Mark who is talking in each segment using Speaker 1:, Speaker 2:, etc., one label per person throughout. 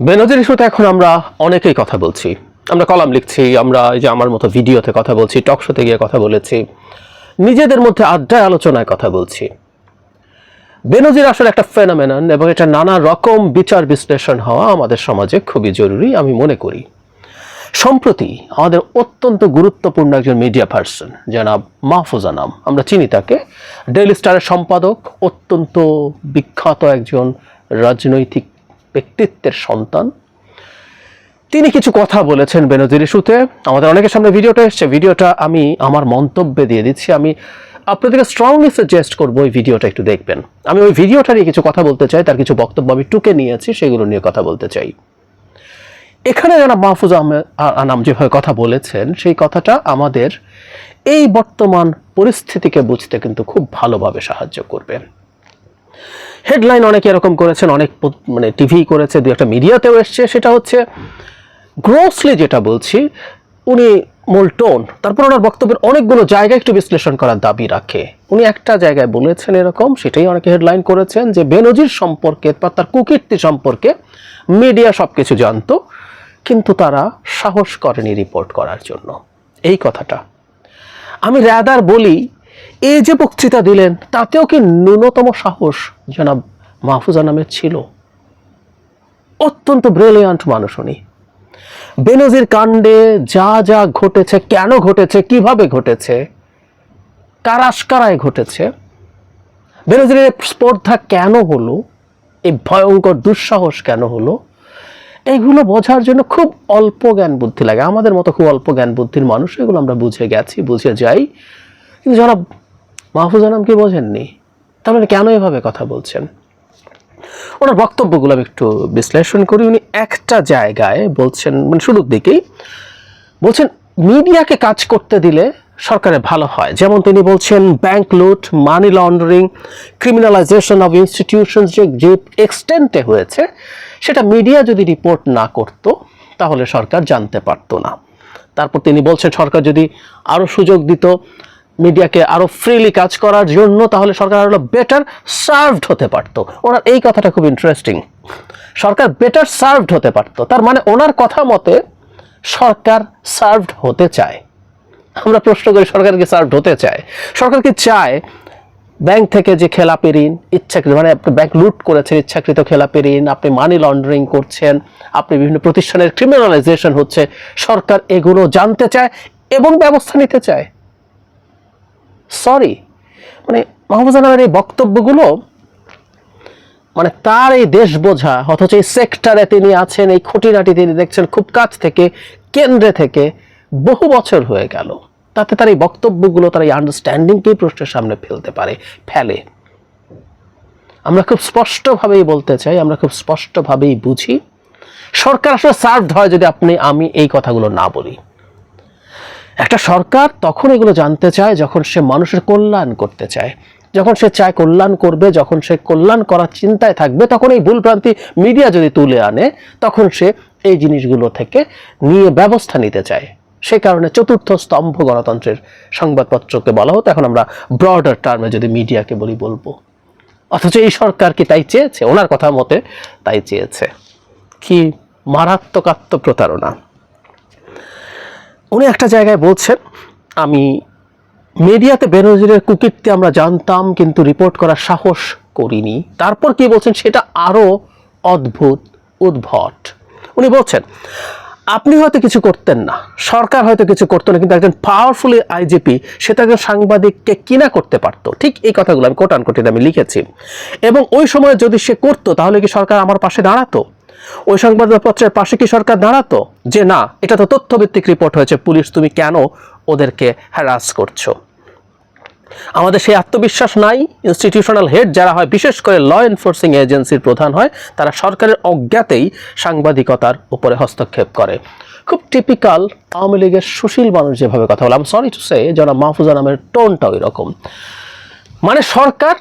Speaker 1: বেনজির ইস্যুতে এখন আমরা অনেকেই কথা বলছি। আমরা কলাম লিখছি, আমরা এই যে আমার মতো ভিডিওতে কথা বলছি, টক শোতে গিয়ে কথা বলেছি, নিজেদের মধ্যে আড্ডায় আলোচনায় কথা বলছি। বেনজির আসলে একটা ফেনোমেনন এবং এটা নানা রকম বিচার বিশ্লেষণ হওয়া আমাদের সমাজে খুবই জরুরি, আমি মনে করি। সম্প্রতি আমাদের অত্যন্ত গুরুত্বপূর্ণ একজন মিডিয়া পার্সন জনাব মাহফুজা নাম, আমরা চিনি তাকে ডেইলি স্টারের সম্পাদক, অত্যন্ত বিখ্যাত একজন রাজনৈতিক ব্যক্তিত্বের সন্তান। তিনি কিছু কথা বলেছেন বেনজির ইস্যুতে। আমাদের অনেকের সামনে ভিডিওটা এসছে। ভিডিওটা আমি আমার মন্তব্যে দিয়ে দিচ্ছি। আমি আপনাদেরকে স্ট্রংলি সাজেস্ট করব ওই ভিডিওটা একটু দেখবেন। আমি ওই ভিডিওটা নিয়ে কিছু কথা বলতে চাই। তার কিছু বক্তব্য আমি টুকে নিয়েছি, সেগুলো নিয়ে কথা বলতে চাই। এখানে যারা মাহফুজ আনাম যেভাবে কথা বলেছেন, সেই কথাটা আমাদের এই বর্তমান পরিস্থিতিকে বুঝতে কিন্তু খুব ভালোভাবে সাহায্য করবে। হেডলাইন অনেকে এরকম করেছেন, অনেক মানে টিভি করেছে দু একটা মিডিয়াতেও এসছে, সেটা হচ্ছে গ্রোসলি যেটা বলছি, উনি মূল টোন তারপর ওনার বক্তব্যের অনেকগুলো জায়গায় একটু বিশ্লেষণ করার দাবি রাখে। উনি একটা জায়গায় বলেছেন এরকম, সেটাই অনেকে হেডলাইন করেছেন, যে বেনজির সম্পর্কে বা তার কুকীর্তি সম্পর্কে মিডিয়া সব কিছু জানতো, কিন্তু তারা সাহস করেনি রিপোর্ট করার জন্য। এই কথাটা। আমি র্যাদার বলি এই যে বক্তৃতা দিলেন, তাতেও কি ন্যূনতম সাহস জনাব মাহফুজা নামের ছিল? অত্যন্ত ব্রিলিয়ান্ট মানুষ উনি। বেনজির কাণ্ডে যা যা ঘটেছে, কেন ঘটেছে, কীভাবে ঘটেছে কারাস্কারায় ঘটেছে বেনজিরের স্পর্ধা কেন হলো, এই ভয়ঙ্কর দুঃসাহস কেন হলো এইগুলো বোঝার জন্য খুব অল্প জ্ঞান বুদ্ধি লাগে। আমাদের মতো খুব অল্প জ্ঞান বুদ্ধির মানুষ এগুলো আমরা বুঝে গেছি, বুঝে যাই। কিন্তু যারা মাহফুজ আনাম কি বোঝেননি? তাহলে কেন এভাবে কথা বলছেন? ওনার বক্তব্যগুলো আমি একটু বিশ্লেষণ করি। উনি একটা জায়গায় বলছেন মানে শুরুর দিকেই বলছেন, মিডিয়াকে কাজ করতে দিলে সরকারের ভালো হয়। যেমন তিনি বলছেন, bank loot, money laundering criminalization of institution যে যে এক্সটেন্টে হয়েছে, সেটা মিডিয়া যদি রিপোর্ট না করতো, তাহলে সরকার জানতে পারতো না। তারপর তিনি বলছেন, সরকার যদি আরও সুযোগ দিত মিডিয়াকে আরও ফ্রিলি কাজ করার জন্য, তাহলে সরকার আরও বেটার সার্ভড হতে পারতো। ওনার এই কথাটা খুব ইন্টারেস্টিং সরকার বেটার সার্ভড হতে পারতো। তার মানে ওনার কথা মতে সরকার সার্ভড হতে চায়। আমরা প্রশ্ন করি সরকারকে সার্ভড হতে চায়? সরকার কি চায় ব্যাংক থেকে যে খেলাপি ঋণ ইচ্ছাকৃত মানে আপনি ব্যাংক লুট করেছেন, ইচ্ছাকৃত খেলাপি ঋণ, আপনি মানি লন্ডারিং করছেন, আপনি বিভিন্ন প্রতিষ্ঠানের ক্রিমিনালাইজেশন হচ্ছে। সরকার এগুলো জানতে চায় এবং ব্যবস্থা নিতে চায়। সরি মানে মাহবুব আনামের এই বক্তব্যগুলো মানে তার এই দেশ বোঝা অথচ এই সেক্টরে তিনি আছেন, এই খুঁটিনাটি তিনি দেখছেন খুব কাছ থেকে, কেন্দ্রে থেকে, বহু বছর হয়ে গেল। তাতে তার এই বক্তব্যগুলো, তার এই আন্ডারস্ট্যান্ডিংকেই প্রশ্নের সামনে ফেলতে পারে, ফেলে। আমরা খুব স্পষ্টভাবেই বলতে চাই, আমরা খুব স্পষ্টভাবেই বুঝি। সরকার আসলে সার্ভ হয় যদি আপনি, আমি এই কথাগুলো না বলি। একটা সরকার তখন এগুলো জানতে চায় যখন সে মানুষের কল্যাণ করতে চায়। যখন সে চায় কল্যাণ করবে, যখন সে কল্যাণ করার চিন্তায় থাকবে, তখন এই ভুলভ্রান্তি মিডিয়া যদি তুলে আনে, তখন সে এই জিনিসগুলো থেকে নিয়ে ব্যবস্থা নিতে চায়। সে কারণে চতুর্থ স্তম্ভ গণতন্ত্রের সংবাদপত্রকে বলা হতো। এখন আমরা ব্রডার টার্মে যদি মিডিয়াকে বলি বলব। অথচ এই সরকার কি তাই চেয়েছে? ওনার কথা মতে তাই চেয়েছে। কি মারাত্মক আত্মপ্রতারণা। উনি একটা জায়গায় বলছেন, আমি মিডিয়াতে বেনজিরের কুকীর্তি আমরা জানতাম, কিন্তু রিপোর্ট করার সাহস করিনি। তারপর কি বলছেন? সেটা আরও অদ্ভুত, উদ্ভট। উনি বলছেন, আপনি হয়তো কিছু করতেন না, সরকার হয়তো কিছু করতো না, কিন্তু একজন পাওয়ারফুল আইজিপি সেটা একজন সাংবাদিককে কিনা করতে পারতো। ঠিক এই কথাগুলো আমি কোটান কোটিতে আমি লিখেছি। এবং ওই সময় যদি সে করতো, তাহলে কি সরকার আমার পাশে দাঁড়াতো? ওই সংবাদপত্রের পাশে কি সরকার দাঁড়াতো? যে না, এটা তো তথ্যভিত্তিক রিপোর্ট হয়েছে, পুলিশ তুমি কেন ওদেরকে হ্যারাস করছ? আমাদের সেই আত্মবিশ্বাস নাই ইনস্টিটিউশনাল হেড যারা হয়, বিশেষ করে ল এনফোর্সিং এজেন্সির প্রধান হয়, তারা সরকারের অজ্ঞাতেই সাংবাদিকতার উপরে হস্তক্ষেপ করে। খুব টিপিক্যাল আওয়ামী লীগের সুশীল মানুষ যেভাবে কথা বলে। আমি সরি টু সে জনাব মাহফুজা নামের টোনটা ওই রকম মানে সরকার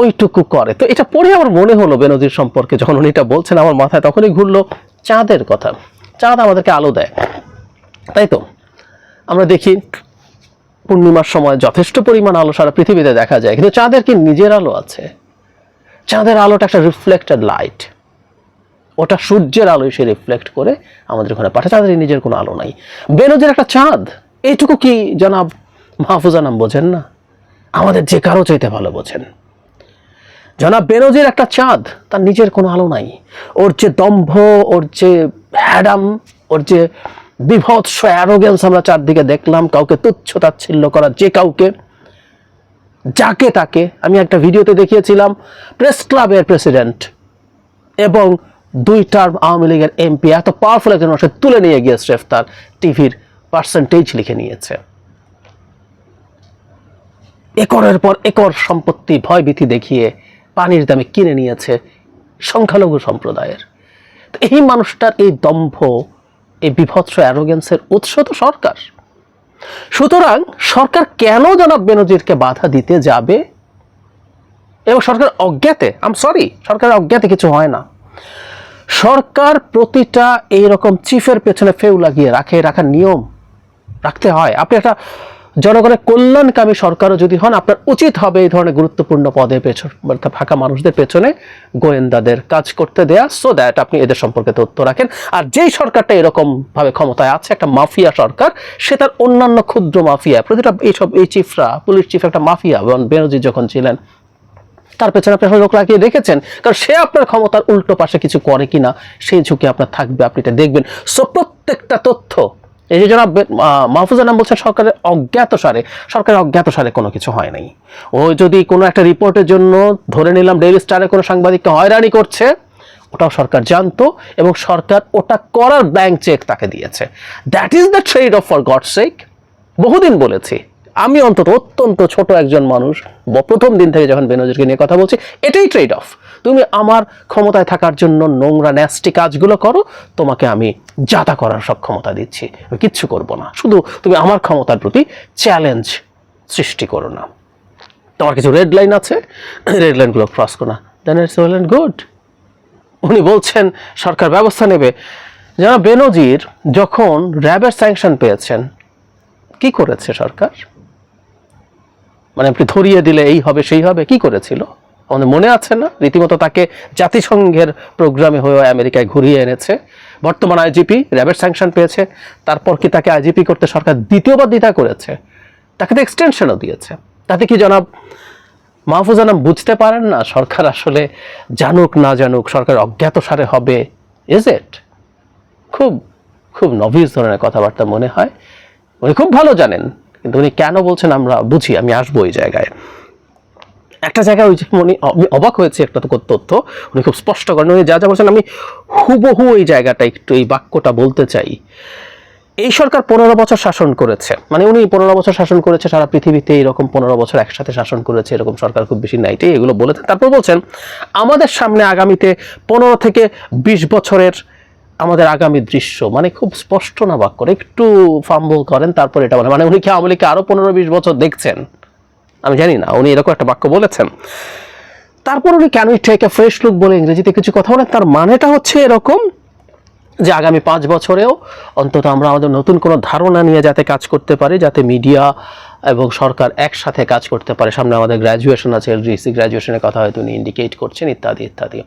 Speaker 1: ওইটুকু করে। তো এটা পড়ে আমার মনে হলো বেনজির সম্পর্কে, যখন উনি এটা বলছেন, আমার মাথায় তখনই ঘুরলো চাঁদের কথা। চাঁদ আমাদেরকে আলো দেয়। তাই তো? আমরা দেখি পূর্ণিমার সময় যথেষ্ট পরিমাণ আলো সারা পৃথিবীতে দেখা যায়, কিন্তু চাঁদের কি নিজের আলো আছে? চাঁদের আলোটা একটা রিফ্লেক্টেড লাইট ওটা সূর্যের আলো এসে রিফ্লেক্ট করে আমাদের ওখানে পাঠায়। চাঁদের নিজের কোনো আলো নাই। বেনজির একটা চাঁদ, এইটুকু কি জনাব মাহফুজা নাম বোঝেন না? আমাদের যে কারও চাইতে ভালো বোঝেন। জনাব বেনজির একটা চাঁদ, তার নিজের কোনো আলো নাই। ওর যে দম্ভ, ওর যে হ্যাডাম ওর যে বিভৎস অ্যারোগেন্স আমরা চারদিকে দেখলাম, কাউকে তুচ্ছ তাচ্ছিল্য করা, যে কাউকে, যাকে তাকে, আমি একটা ভিডিওতে দেখিয়েছিলাম প্রেস ক্লাবের প্রেসিডেন্ট এবং দুই টার্ম আওয়ামী লীগের এমপি এত পাওয়ারফুল একজন মানুষের তুলে নিয়ে গিয়ে স্রেফ তার টিভির পার্সেন্টেজ লিখে নিয়েছে। একরের পর একর সম্পত্তি, ভয়ভীতি দেখিয়ে পানির দামে কিনে নিয়েছে সংখ্যালঘু সম্প্রদায়ের। তো এই মানুষটার এই দম্ভ, এই বিভৎস অ্যারোগেন্সের উৎস তো সরকার। সুতরাং সরকার কেন জনাব বেনজিরকে বাধা দিতে যাবে? এবং সরকার অজ্ঞাতে আম সরি সরকার অজ্ঞাতে কিছু হয় না। সরকার প্রতিটা এইরকম চিফের পেছনে ফেউ লাগিয়ে রাখে, রাখার নিয়ম রাখতে হয়। আপনি একটা জনগণের কল্যাণকামী সরকারও যদি হন, আপনার উচিত হবে এই ধরনের গুরুত্বপূর্ণ পদে পেছন অর্থাৎ ফাঁকা মানুষদের পেছনে গোয়েন্দাদের কাজ করতে দেয়া সো দ্যাট আপনি এদের সম্পর্কে তথ্য রাখেন। আর যেই সরকারটা এরকম ভাবে ক্ষমতায় আছে, একটা মাফিয়া সরকার, সে তার অন্যান্য ক্ষুদ্র মাফিয়া, প্রতিটা এইসব এই চিফরা, পুলিশ চিফ, একটা মাফিয়া বেনজির যখন ছিলেন, তার পেছনে আপনি লোক লাগিয়ে রেখেছেন কারণ সে আপনার ক্ষমতার উল্টো পাশে কিছু করে কিনা, সেই ঝুঁকি আপনার থাকবে, আপনি এটা দেখবেন। সো প্রত্যেকটা তথ্য এই যে জনাব মাহফুজ নাম বলছেন সরকারের অজ্ঞাত সারে। সরকারের অজ্ঞাত সারে কোনো কিছু হয় নাই। ও যদি কোনো একটা রিপোর্টের জন্য ধরে নিলাম ডেইলি স্টারে কোনো সাংবাদিককে হয়রানি করছে, ওটাও সরকার জানতো এবং সরকার ওটা করার ব্ল্যাঙ্ক চেক তাকে দিয়েছে। That is the trade off for god sake বহুদিন বলেছি। আমি অন্তত অত্যন্ত ছোট একজন মানুষ প্রথম দিন থেকে যখন বেনজিরকে নিয়ে কথা বলছি, এটাই ট্রেড অফ তুমি আমার ক্ষমতায় থাকার জন্য নোংরা ন্যাস্টি কাজগুলো করো, তোমাকে আমি যাতা করার সক্ষমতা দিচ্ছি। আমি কিচ্ছু করব না। শুধু তুমি আমার ক্ষমতার প্রতি চ্যালেঞ্জ সৃষ্টি করো না। তোমার কিছু রেড লাইন আছে? রেড লাইনগুলো ক্রস করো না। Then it's well and good উনি বলছেন, সরকার ব্যবস্থা নেবে। যারা বেনজির যখন র্যাবের স্যাংশন পেয়েছেন, কি করেছে সরকার? মানে আপনি ধরিয়ে দিলে এই হবে, সেই হবে, কি করেছিল? আমাদের মনে আছে না? রীতিমতো তাকে জাতিসংঘের প্রোগ্রামে হয়ে আমেরিকায় ঘুরিয়ে এনেছে। বর্তমান আইজিপি র্যাবের স্যাংশন পেয়েছে। তারপর কি তাকে আইজিপি করতে সরকার দ্বিতীয়বার দ্বিধা করেছে? তাকে তো এক্সটেনশনও দিয়েছে। তাতে কি জনাব মাহফুজ আনাম বুঝতে পারেন না? সরকার আসলে জানুক না জানুক, সরকার অজ্ঞাত সারে হবে। ইজ ইট খুব খুব নভিস ধরনের কথাবার্তা মনে হয়। উনি খুব ভালো জানেন। কিন্তু উনি কেন বলছেন আমরা বুঝি, আমি আসব ওই জায়গায়। একটা জায়গায় ওই যে উনি অবাক হয়েছে একটা তো তথ্য, উনি খুব স্পষ্ট করেন, উনি যা যা বলছেন, আমি হুবহু এই জায়গাটা একটু এই বাক্যটা বলতে চাই। এই সরকার পনেরো বছর শাসন করেছে মানে উনি পনেরো বছর শাসন করেছে, সারা পৃথিবীতে এরকম পনেরো বছর একসাথে শাসন করেছে, এরকম সরকার খুব বেশি নাইটে এগুলো বলেছেন। তারপর বলছেন, আমাদের সামনে আগামীতে পনেরো থেকে বিশ বছরের আমাদের আগামী দৃশ্য মানে খুব স্পষ্ট না বাক্য একটু ফাম্বল করেন, তারপর এটা বলে মানে উনি কি আওয়ামী লীগকে আরও পনেরো বিশ বছর দেখছেন? আমি জানি না, উনি এরকম একটা বাক্য বলেছেন। তারপর উনি কেন টেক এ ফ্রেশ লুক বলে ইংরেজিতে কিছু কথা বলেন? তার মানেটা হচ্ছে এরকম যে আগামী পাঁচ বছরেও অন্তত আমরা আমাদের নতুন কোনো ধারণা নিয়ে যাতে কাজ করতে পারি, যাতে মিডিয়া এবং সরকার একসাথে কাজ করতে পারে। সামনে আমাদের গ্র্যাজুয়েশন আছে এলজিসি গ্র্যাজুয়েশনের কথা হয়তো উনি ইন্ডিকেট করছেন, ইত্যাদি ইত্যাদি।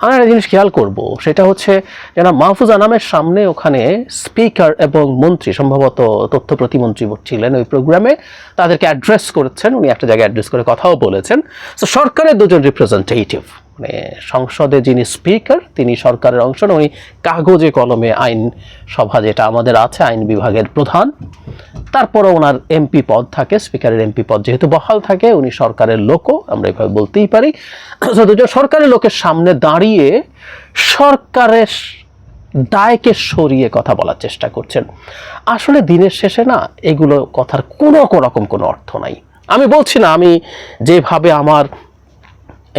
Speaker 1: আমরা একটা জিনিস খেয়াল করব, সেটা হচ্ছে, যেন মাহফুজ আনামের সামনে ওখানে স্পিকার এবং মন্ত্রী, সম্ভবত তথ্য প্রতিমন্ত্রী ছিলেন ওই প্রোগ্রামে তাদেরকে অ্যাড্রেস করেছেন, উনি একটা জায়গায় অ্যাড্রেস করে কথাও বলেছেন। তো সরকারের দুজন রিপ্রেজেন্টেটিভ মানে সংসদে যিনি স্পিকার তিনি সরকারের অংশ উনি কাগজে কলমে আইন সভা যেটা আমাদের আছে, আইন বিভাগের প্রধান। তারপরে ওনার এমপি পদ থাকে, স্পিকারের এমপি পদ যেহেতু বহাল থাকে, উনি সরকারের লোকও, আমরা এভাবে বলতেই পারি। দুজন সরকারের লোকের সামনে দাঁড়িয়ে সরকারের দায়কে সরিয়ে কথা বলার চেষ্টা করছেন। আসলে দিনের শেষে না, এগুলো কথার কোনো রকম কোনো অর্থ নাই। আমি বলছি না, আমি যেভাবে আমার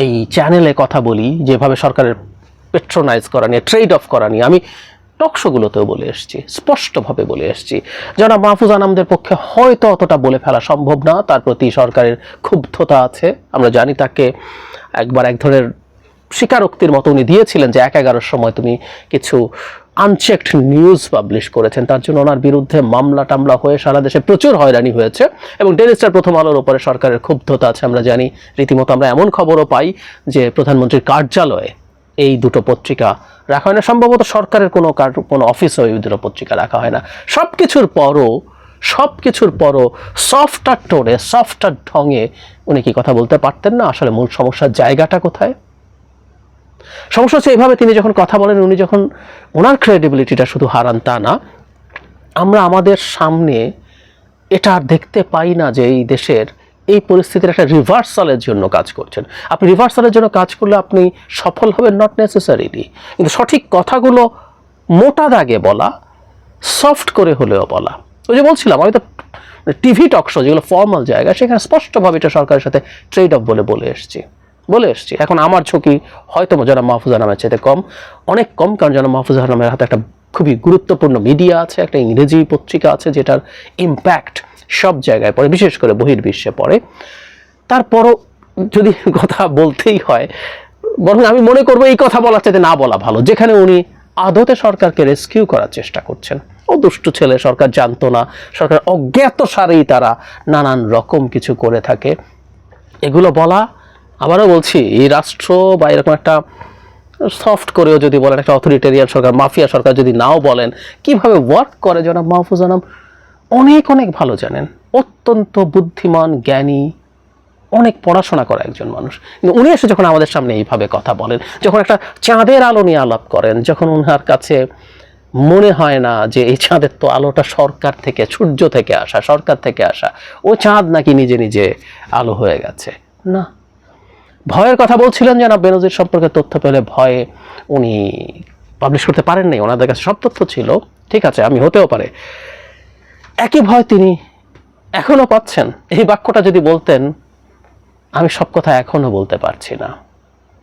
Speaker 1: এই চ্যানেলে কথা বলি, যেভাবে সরকারের পেট্রোনাইজ করা নিয়ে ট্রেড অফ করা নিয়ে, আমি টকশোগুলোতেও বলে এসেছি, স্পষ্টভাবে বলে এসেছি। যারা মাহফুজ আনামদের পক্ষে হয়তো অতটা বলে ফেলা সম্ভব না, তার প্রতি সরকারের ক্ষুব্ধতা আছে। আমরা জানি তাকে একবার এক ধরনের স্বীকারোক্তির মতো উনি দিয়েছিলেন যে এক এগারোর সময় তুমি কিছু আনচেকড নিউজ পাবলিশ করেছেন। তার জন্য ওনার বিরুদ্ধে মামলা টামলা হয়ে সারা দেশে প্রচুর হয়রানি হয়েছে এবং ডেলি স্টার প্রথম আলোর উপরে সরকারের ক্ষুব্ধতা আছে। আমরা জানি, রীতিমতো আমরা এমন খবরও পাই যে প্রধানমন্ত্রীর কার্যালয়ে এই দুটো পত্রিকা রাখা হয় না। সম্ভবত সরকারের কোনো কার- কোনো অফিসেও এই দুটো পত্রিকা রাখা হয় না। সব কিছুর পরও সব কিছুর পরও সফটার টোনে সফটার ঢঙে উনি কি কথা বলতে পারতেন না? আসলে মূল সমস্যার জায়গাটা কোথায়? সমস্যা হচ্ছে এইভাবে তিনি যখন কথা বলেন, উনি যখন ওনার ক্রেডিবিলিটিটা শুধু হারান তা না, আমরা আমাদের সামনে এটা আর দেখতে পাই না যে এই দেশের এই পরিস্থিতির একটা রিভার্সালের জন্য কাজ করছেন। আপনি রিভার্সালের জন্য কাজ করলে আপনি সফল হবেন নট নেসেসারিলি কিন্তু সঠিক কথাগুলো মোটা দাগে বলা সফট করে হলেও বলা। ওই যে বলছিলাম, আমি তো টিভি টক শো যেগুলো ফর্মাল জায়গা, সেখানে স্পষ্টভাবে এটা সরকারের সাথে ট্রেড অফ বলে বলে এসছি। বলে এসছি। এখন আমার ঝুঁকি হয়তো জনাব মাহফুজা নামের চাইতে কম, অনেক কম, কারণ জনাব মাহফুজা নামের হাতে একটা খুবই গুরুত্বপূর্ণ মিডিয়া আছে, একটা ইংরেজি পত্রিকা আছে যেটার ইম্প্যাক্ট সব জায়গায় পড়ে, বিশেষ করে বহির্বিশ্বে পড়ে। তারপরও যদি কথা বলতেই হয়, বরং আমি মনে করব এই কথা বলার চাইতে না বলা ভালো, যেখানে উনি আদতে সরকারকে রেস্কিউ করার চেষ্টা করছেন। ও দুষ্টু ছেলে, সরকার জানতো না, সরকার অজ্ঞাত সারেই তারা নানান রকম কিছু করে থাকে। এগুলো বলা, আবারও বলছি, এই রাষ্ট্র বা এরকম একটা সফট করেও যদি বলেন, একটা অথরিটেরিয়ান সরকার মাফিয়া সরকার যদি নাও বলেন, কীভাবে ওয়ার্ক করে জনাব মাহফুজ আনাম অনেক অনেক ভালো জানেন। অত্যন্ত বুদ্ধিমান, জ্ঞানী, অনেক পড়াশোনা করা একজন মানুষ। কিন্তু উনি এসে যখন আমাদের সামনে এইভাবে কথা বলেন, যখন একটা চাঁদের আলো নিয়ে আলাপ করেন, যখন উনার কাছে মনে হয় না যে এই চাঁদের তো আলোটা সরকার থেকে, সূর্য থেকে আসা, সরকার থেকে আসা, ও চাঁদ নাকি নিজে নিজে আলো হয়ে গেছে। না। ভয়ের কথা বলছিলেন না, বেনজির সম্পর্কে তথ্য পেলে ভয়ে উনি পাবলিশ করতে পারেননি। ওনাদের কাছে সব তথ্য ছিল। ঠিক আছে, আমি হতেও পারে। একই ভয় তিনি এখনও পাচ্ছেন। এই বাক্যটা যদি বলতেন, আমি সব কথা এখনও বলতে পারছি না।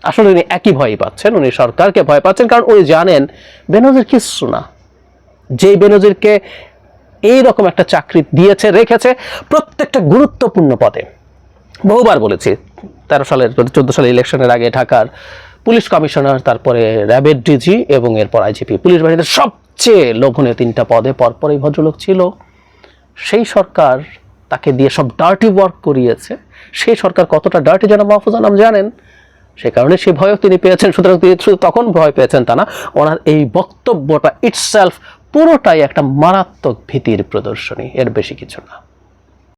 Speaker 1: আসলে উনি একই ভয়ই পাচ্ছেন। উনি সরকারকে ভয় পাচ্ছেন কারণ উনি জানেন বেনজির কিচ্ছু না। যেই বেনজিরকে এই রকম একটা চাকরি দিয়েছে, রেখেছে প্রত্যেকটা গুরুত্বপূর্ণ পদে। বহুবার বলেছি তেরো সালের চোদ্দ সালের ইলেকশনের আগে ঢাকার পুলিশ কমিশনার, তারপরে র্যাবের ডিজি এবং এরপর আইজিপি। পুলিশ বাহিনীর সবচেয়ে লোভনীয় তিনটা পদে পরপর এই ভদ্রলোক ছিল। সেই সরকার তাকে দিয়ে সব ডার্টি ওয়ার্ক করিয়েছে। সেই সরকার কতটা ডার্টি যেন মাহফুজ আনাম জানেন? সে কারণে সে ভয়ও তিনি পেয়েছেন, সুতরাং তিনি শুধু তখন ভয় পেয়েছেন তা না, ওনার এই বক্তব্যটা ইটসেলফ পুরোটাই একটা মারাত্মক ভীতির প্রদর্শনী, এর বেশি কিছু না।